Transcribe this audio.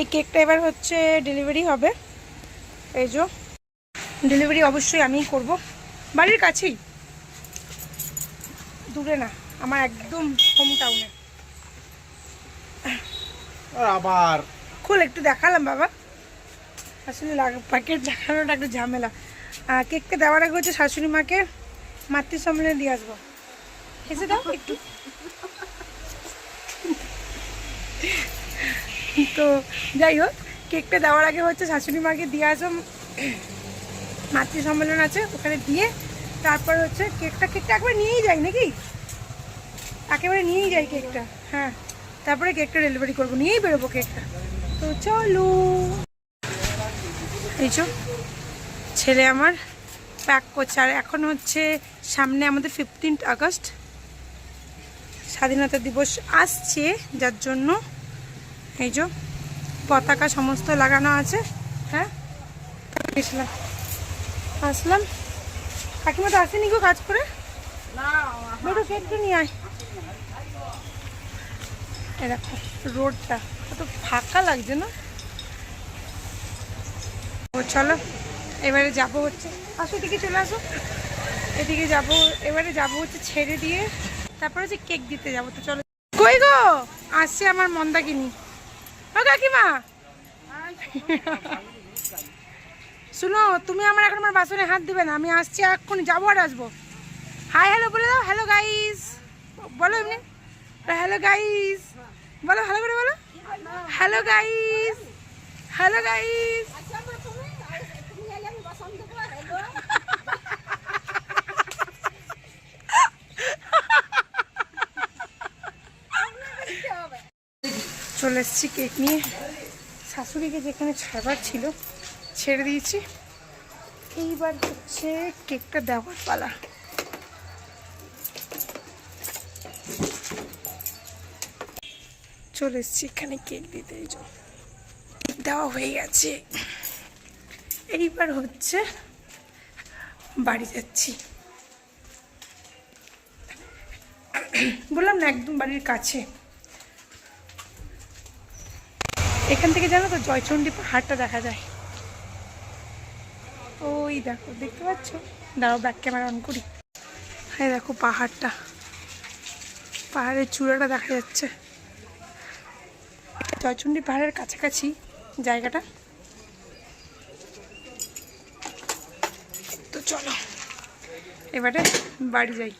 এই কেকটা এবার হচ্ছে ডেলিভারি হবে। এই যে ডেলিভারি অবশ্যই আমিই করব। বাড়ির কাছেই। দূরে না আমার একদম হোম টাউনে আবার। খুল একটু দেখালাম বাবা। আসলে প্যাকেট দেখানোটা একটু ঝামেলা। কেকটা দেওয়ার আগে হচ্ছে শাশুড়ি মাকে মাতৃ সম্মেলনে দিয়ে আসব। এসে দাও একটু। তো যাই হোক, কেকটা দেওয়ার আগে হচ্ছে শাশুড়ি মাকে দিয়ে আসো মাতৃ সম্মেলন আছে, ওখানে দিয়ে তারপর হচ্ছে কেকটা কেকটা একবার নিয়েই যাই নাকি? একেবারে নিয়েই যাই কেকটা হ্যাঁ। তারপরে কেকটা ডেলিভারি করব, নিয়েই বেরোবো কেকটা। তো চলো। এই ছেলে আমার প্যাক করছে, আর এখন হচ্ছে সামনে আমাদের ফিফটিন্থ আগস্ট। স্বাধীনতা দিবস আসছে, যার জন্য এই যে পতাকা সমস্ত লাগানো আছে হ্যাঁ? আসলাম। কাকিমা তো আসেনি গো কাজ করে? নিয়ে আয়। এ রোডটা ফাঁকা লাগছে না? ও, চলো, এবারে যাব হচ্ছে। আসো চলে আসো। এদিকে যাব, এবারে যাব হচ্ছে ছেড়ে দিয়ে। তারপরে হচ্ছে কেক দিতে যাব, তো চলো। কই গো? আসছে আমার মন্দাকিনি। কাকিমা। শুনো, তুমি আমার এখন আমার বাসনে হাত দিবে না, আমি আসছি এক্ষুনি, যাব আর আসব। হাই হ্যালো বলে দাও হ্যালো গাইস বলো এমনি। হ্যালো গাইস বলো, ভালো করে বলো। হ্যালো গাইস হ্যালো গাইস চলে এসেছি কেক নিয়ে। শাশুড়িকে যেখানে ছাড়বার ছিল, ছেড়ে দিয়েছি। এইবার হচ্ছে কেকটা দেওয়ার পালা। চলে এসেছি এখানে কেক দিতে, এই জন্য দেওয়া হয়ে গেছে। এইবার হচ্ছে বাড়ি যাচ্ছি। বললাম না, একদম বাড়ির কাছে। এখান থেকে জানো তো জয়চণ্ডী পাহাড়টা দেখা যায়। ওই দেখো, দেখতে পাচ্ছ? দাঁড়াও ব্যাক ক্যামেরা অন করি। হ্যাঁ দেখো পাহাড়টা। পাহাড়ের চূড়াটা দেখা যাচ্ছে। জয়চণ্ডী পাহাড়ের কাছাকাছি জায়গাটা। তো চলো, এবারে বাড়ি যাই।